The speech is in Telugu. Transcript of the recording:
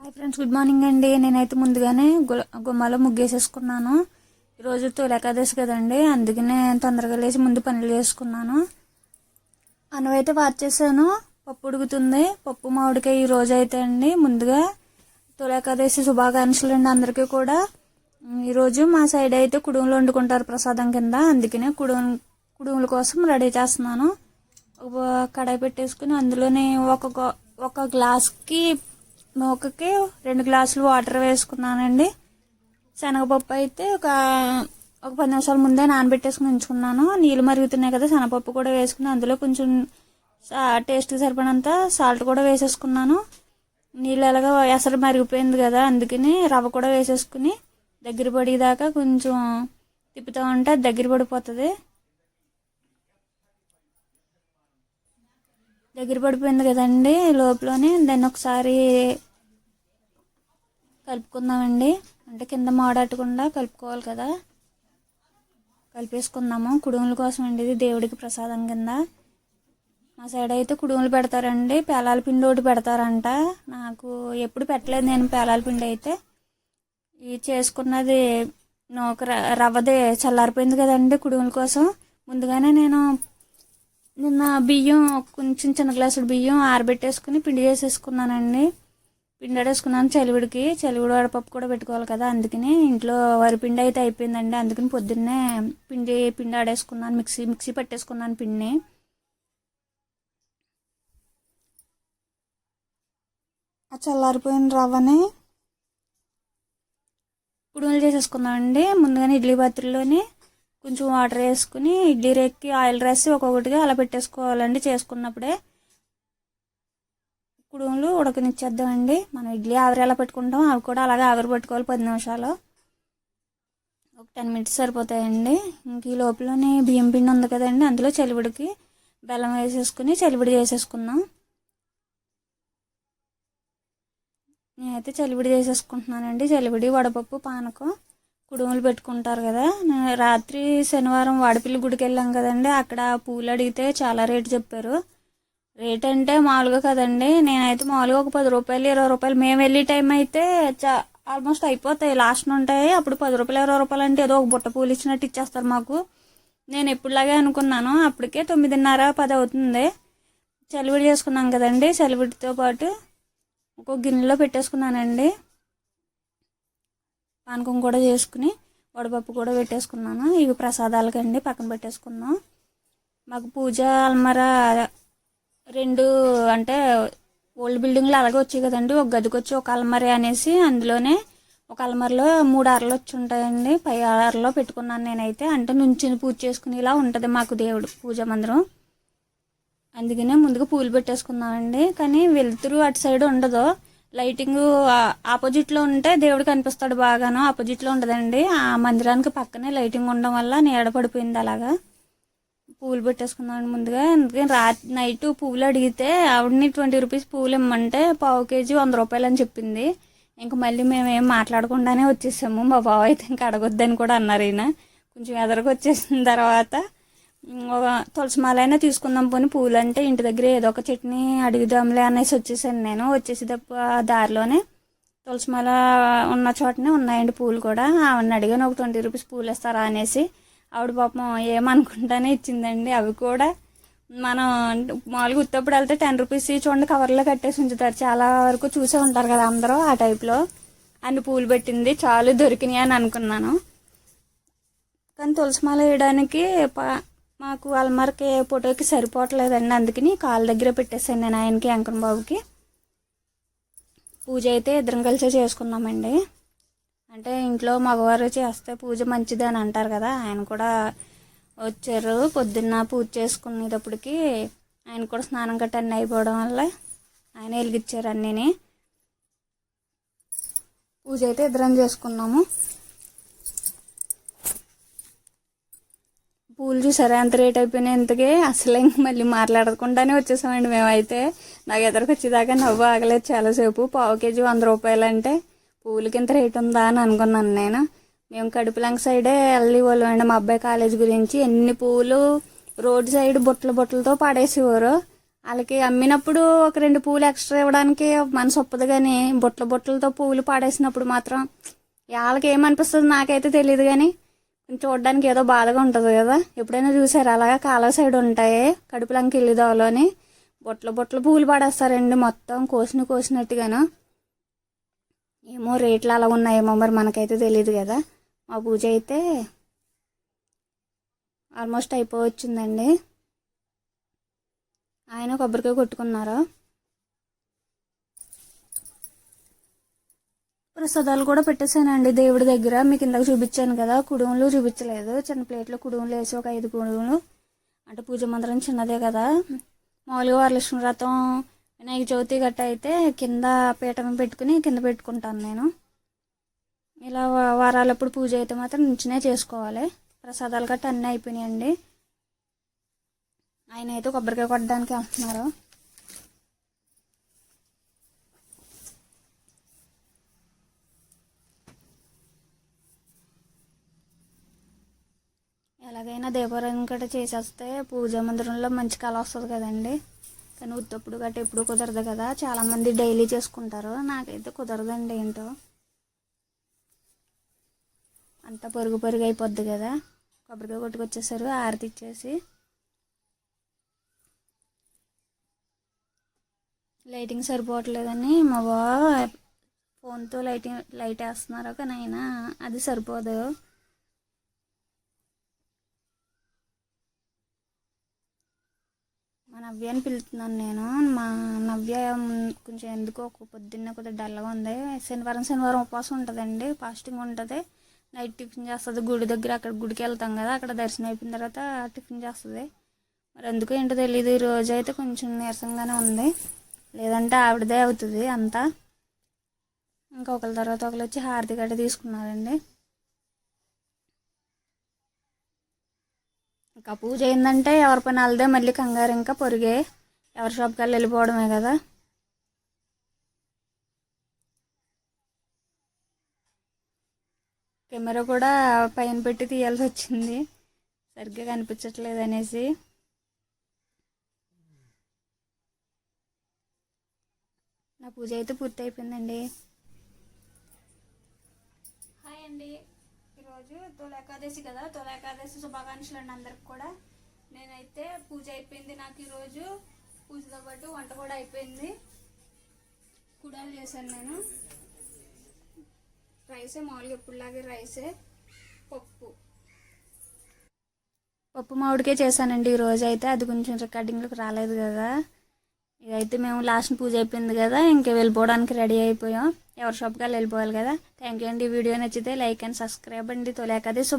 హాయ్ ఫ్రెండ్స్ గుడ్ మార్నింగ్ అండి. నేనైతే ముందుగానే గు- గుమ్మాలో ముగ్గేసేసుకున్నాను. ఈరోజు తొలకాదశి కదండి అందుకనే తొందరగా లేచి ముందు పనులు చేసుకున్నాను. అనవైతే వార్చేసాను పప్పు ఉడుకుతుంది. పప్పు మామిడికాయ ఈ రోజు అయితే అండి. ముందుగా తొలకాదశి శుభాకాంక్షలు అండి అందరికీ కూడా. ఈరోజు మా సైడ్ అయితే కుడుములు వండుకుంటారు ప్రసాదం కింద. అందుకనే కుడుము కుడుముల కోసం రెడీ చేస్తున్నాను. కడాయి పెట్టేసుకుని అందులోనే ఒక ఒక గ్లాస్కి నూకకి రెండు గ్లాసులు వాటర్ వేసుకున్నానండి. శనగపప్పు అయితే ఒక ఒక పది నిమిషాల ముందే నానబెట్టేసుకుని ఉంచుకున్నాను నీళ్ళు మరుగుతున్నాయి కదా శనగపప్పు కూడా వేసుకుని అందులో కొంచెం సా- టేస్ట్కి సరిపడినంత సాల్ట్ కూడా వేసేసుకున్నాను. నీళ్ళు ఎలాగో ఎసరు మరిగిపోయింది కదా అందుకని రవ్వ కూడా వేసేసుకుని దగ్గర పడేదాకా కొంచెం తిప్పుతూ ఉంటే అది దగ్గర పడిపోతుంది. దగ్గర పడిపోయింది కదండి లోపలనే దాన్ని ఒకసారి కలుపుకుందామండి. అంటే కింద మాడాటకుండా కలుపుకోవాలి కదా. కలిపేసుకుందాము. కుడుముల కోసం అండి ఇది దేవుడికి ప్రసాదం కింద. మా సైడ్ అయితే కుడుములు పెడతారండి. పేలాల పిండి ఒకటి పెడతారంట. నాకు ఎప్పుడు పెట్టలేదు నేను పేలాల పిండి అయితే. ఇది చేసుకున్నది నూక ర- రవ్వది చల్లారిపోయింది కదండి కుడుముల కోసం. ముందుగానే నేను నిన్న బియ్యం కొంచెం చిన్న గ్లాసుడు బియ్యం ఆరబెట్టేసుకుని పిండి చేసేసుకున్నానండి. పిండి ఆడేసుకున్నాను చలివిడికి. చలివిడి వడపప్పు కూడా పెట్టుకోవాలి కదా అందుకని ఇంట్లో వరి పిండి అయితే అయిపోయిందండి. అందుకని పొద్దున్నే పిండి పిండి ఆడేసుకున్నాను మిక్సీ మిక్సీ పట్టేసుకున్నాను పిండిని. ఆ చల్లారిపోయిన రవ్వని కుడుములు చేసేసుకున్నామండి ముందుగానే ఇడ్లీ పాత్రలోని కొంచెం వాటర్ వేసుకుని ఇడ్లీ రేక్కి ఆయిల్ రాసి ఒక్కొక్కటిగా అలా పెట్టేసుకోవాలండి చేసుకున్నప్పుడే. కుడుములు ఉడకనిచ్చేద్దామండి. మనం ఇడ్లీ ఆవిరి ఎలా పెట్టుకుంటాం అవి కూడా అలాగే ఆవిరి పెట్టుకోవాలి పది నిమిషాలు. ఒక టెన్ మినిట్స్ సరిపోతాయండి. ఇంక ఈ లోపలనే బియ్యం పిండి ఉంది కదండి అందులో చలివిడికి బెల్లం వేసేసుకుని చలివిడి చేసేసుకుందాం. నేనైతే చలివిడి చేసేసుకుంటున్నానండి. చలివిడి వడపప్పు పానకం కుడుములు పెట్టుకుంటారు కదా. నేను రాత్రి శనివారం వాడపిల్లి గుడికి వెళ్ళాం కదండి. అక్కడ పూలు అడిగితే చాలా రేటు చెప్పారు. రేట్ అంటే మామూలుగా కదండి. నేనైతే మామూలుగా ఒక పది రూపాయలు ఇరవై రూపాయలు. మేము వెళ్ళే టైం అయితే చా ఆల్మోస్ట్ అయిపోతాయి. లాస్ట్ ఉంటాయి. అప్పుడు పది రూపాయలు ఇరవై రూపాయలు అంటే ఏదో ఒక బుట్ట పూలు ఇచ్చినట్టు ఇచ్చేస్తారు మాకు. నేను ఎప్పుడులాగే అనుకున్నాను. అప్పటికే తొమ్మిదిన్నర పది అవుతుంది. చలివిడి చేసుకున్నాం కదండి. చలివిడితో పాటు ఒక గిన్నెలో పెట్టేసుకున్నానండి. పానకం కూడా చేసుకుని వడపప్పు కూడా పెట్టేసుకున్నాను. ఇవి ప్రసాదాలకండి పక్కన పెట్టేసుకున్నాం. మాకు పూజ అల్మర రెండు అంటే ఓల్డ్ బిల్డింగ్లో అలాగే వచ్చాయి కదండి. ఒక గదికి వచ్చి ఒక అల్మరి అనేసి అందులోనే ఒక అల్మరిలో మూడు అరలు వచ్చి ఉంటాయండి. పై అరలో పెట్టుకున్నాను నేనైతే. అంటే నుంచుని పూజ చేసుకునేలా ఉంటుంది మాకు దేవుడు పూజ మందిరం. అందుకనే ముందుగా పూలు పెట్టేసుకున్నామండి. కానీ వెలుతురు అటు సైడ్ ఉండదు. లైటింగ్ ఆపోజిట్లో ఉంటే దేవుడు కనిపిస్తాడు బాగాను. ఆపోజిట్లో ఉండదండి. ఆ మందిరానికి పక్కనే లైటింగ్ ఉండడం వల్ల నీడ పడిపోయింది అలాగా. పూలు పెట్టేసుకున్నాను ముందుగా. అందుకని రాత్రి నైట్ పువ్వులు అడిగితే ఆవిడని ట్వంటీ రూపీస్ పువ్వులు ఇమ్మంటే పావు కేజీ వంద రూపాయలు అని చెప్పింది. ఇంకా మళ్ళీ మేము ఏం మాట్లాడకుండానే వచ్చేసాము. మా బావ అయితే ఇంకా అడగొద్దని కూడా అన్నారు ఈయన. కొంచెం ఎదరకు వచ్చేసిన తర్వాత ఒక తులసి తీసుకుందాం పోనీ పూలు అంటే ఇంటి దగ్గర ఏదో ఒక చట్నీ అడుగుదాంలే అనేసి వచ్చేసాను నేను. వచ్చేసి తప్ప దారిలోనే తులసి మాల ఉన్న చోటనే ఉన్నాయండి పూలు కూడా. ఆవిడని అడిగాను ఒక ట్వంటీ రూపీస్ పూలు ఇస్తారా? అనేసి. ఆవిడ పాపం ఏమనుకుంటానే ఇచ్చిందండి. అవి కూడా మనం మామూలుగా ఉత్తప్పుడు వెళ్తే టెన్ రూపీస్ చూడండి కవర్లో కట్టేసి ఉంచుతారు. చాలా వరకు చూసే ఉంటారు కదా అందరూ ఆ టైప్లో. అన్ని పూలు పెట్టింది చాలు దొరికినాయి అని అనుకున్నాను. కానీ తులసి మాల వేయడానికి మాకు అల్మార్కి ఫోటోకి సరిపోవట్లేదండి. అందుకని కాళ్ళ దగ్గర పెట్టేసాను నేను ఆయనకి అంకన్ బాబుకి. పూజ అయితే ఇద్దరం కలిసే చేసుకున్నామండి. అంటే ఇంట్లో మగవారు చేస్తే పూజ మంచిది అని అంటారు కదా ఆయన కూడా వచ్చారు. పొద్దున్న పూజ చేసుకునేటప్పటికి ఆయన కూడా స్నానం గట్ట అన్నీ అయిపోవడం వల్ల ఆయన వెలిగించారు అన్నీని. పూజ అయితే ఇద్దరం చేసుకున్నాము. పూలు చూసారా? ఎంత రేట్ అయిపోయినాయి ఇంతకే అసలు ఇంక మళ్ళీ మాట్లాడకుండానే వచ్చేసామండి మేమైతే. నాకు ఎదురుకు వచ్చేదాకా నవ్వు ఆగలేదు చాలాసేపు. పావు కేజీ వంద రూపాయలు అంటే పూలకి ఇంత రేట్ ఉందా అని అనుకున్నాను నేను. మేము కడుపులంక సైడే వెళ్ళి వాళ్ళం అండి మా అబ్బాయి కాలేజ్ గురించి ఎన్ని పూలు రోడ్ సైడ్ బుట్టలు బుట్టలతో పాడేసేవారు. వాళ్ళకి అమ్మినప్పుడు ఒక రెండు పూలు ఎక్స్ట్రా ఇవ్వడానికి మనసు ఒప్పదు కానీ బుట్ల బుట్టలతో పూలు పాడేసినప్పుడు మాత్రం వాళ్ళకి ఏమనిపిస్తుంది నాకైతే తెలియదు కానీ చూడడానికి ఏదో బాధగా ఉంటుంది కదా. ఎప్పుడైనా చూసారు? అలాగా కాలువ సైడ్ ఉంటాయి కడుపులంకి వెళ్ళిదోలోని బుట్టలు బుట్టలు పూలు పాడేస్తారండి మొత్తం కోసిన కోసినట్టుగాను. ఏమో రేట్లు అలా ఉన్నాయేమో మరి మనకైతే తెలియదు కదా. మా పూజ అయితే ఆల్మోస్ట్ అయిపోవచ్చిందండి. ఆయన కొబ్బరికాయ కొట్టుకున్నారు? ప్రసాదాలు కూడా పెట్టేశానండి దేవుడి దగ్గర. మీకు ఇందాక చూపించాను కదా కుడుములు చూపించలేదు. చిన్న ప్లేట్లో కుడుములు వేసి ఒక ఐదు కుడుములు. అంటే పూజ మందిరం చిన్నదే కదా. మామూలుగా వరలక్ష్మి వ్రతం వినాయక చవితి గట్ట అయితే కింద పీఠం పెట్టుకుని కింద పెట్టుకుంటాను నేను. ఇలా వారాలప్పుడు పూజ అయితే మాత్రం నుంచినే చేసుకోవాలి. ప్రసాదాలు గట్ట అన్నీ అయిపోయినాయండి. ఆయన అయితే కొబ్బరికాయ కొట్టడానికి వెళ్తున్నారు. ఎలాగైనా దీపారాధన గట్ట చేసేస్తే పూజా మందిరంలో మంచి కళ వస్తుంది కదండి. కానీ ఉత్తప్పుడు గట్ట ఎప్పుడు కుదరదు కదా. చాలామంది డైలీ చేసుకుంటారు. నాకైతే కుదరదండి ఏంటో. అంతా పొరుగు పొరుగు అయిపోద్ది కదా. కొబ్బరికాయ కొట్టుకొచ్చేసారు ఆరతి ఇచ్చేసి లైటింగ్ సరిపోవట్లేదని మా బావ ఫోన్తో లైటింగ్ లైట్ వేస్తున్నారు కానీ అయినా అది సరిపోదు. మా నవ్య అని పిలుతున్నాను నేను. మా నవ్య కొంచెం ఎందుకో పొద్దున్నే పొద్దున్న కొద్దిగా డల్గా ఉంది. శనివారం శనివారం ఉపవాసం ఉంటుందండి. ఫాస్టింగ్ ఉంటుంది. నైట్ టిఫిన్ చేస్తుంది. గుడి దగ్గర అక్కడ గుడికి వెళ్తాం కదా అక్కడ దర్శనం అయిపోయిన తర్వాత టిఫిన్ చేస్తుంది. మరి ఎందుకో ఏంటో తెలియదు ఈ రోజు అయితే కొంచెం నీరసంగానే ఉంది. లేదంటే ఆవిడదే అవుతుంది అంతా. ఇంకా ఒకరి తర్వాత ఒకరు వచ్చి హారతి గడ్డ తీసుకున్నారండి. ఇంకా పూజ అయిందంటే ఎవరి పని వాళ్ళదే మళ్ళీ కంగారు ఇంకా పొరిగే. ఎవరి షాప్కి వెళ్ళి వెళ్ళిపోవడమే కదా. కెమెరా కూడా పైన పెట్టి తీయాల్సి వచ్చింది. సరిగ్గా కనిపించట్లేదు అనేసి. నా పూజ అయితే పూర్తి అయిపోయిందండి హాయ్ అండి. రోజు తొలి ఏకాదశి కదా తొలి ఏకాదశి శుభాకాంక్షలు అండి అందరికి కూడా. నేనైతే పూజ అయిపోయింది నాకు ఈరోజు పూజతో పాటు వంట కూడా అయిపోయింది. కుడాలు చేశాను నేను. రైసే మామూలుగా ఎప్పుడులాగే రైసే పప్పు. పప్పు మామిడికే చేశానండి ఈ రోజు అయితే అది కొంచెం రికార్డింగ్లోకి రాలేదు కదా. ఇదైతే మేము లాస్ట్ పూజ అయిపోయింది కదా ఇంకా వెళ్ళిపోవడానికి రెడీ అయిపోయాం. ఎవరి షాప్కి వెళ్ళిపోవాలి కదా. థ్యాంక్ యూ అండి. వీడియో నచ్చితే లైక్ అండ్ సబ్స్క్రైబ్ అండి. తొలేకదే శుభ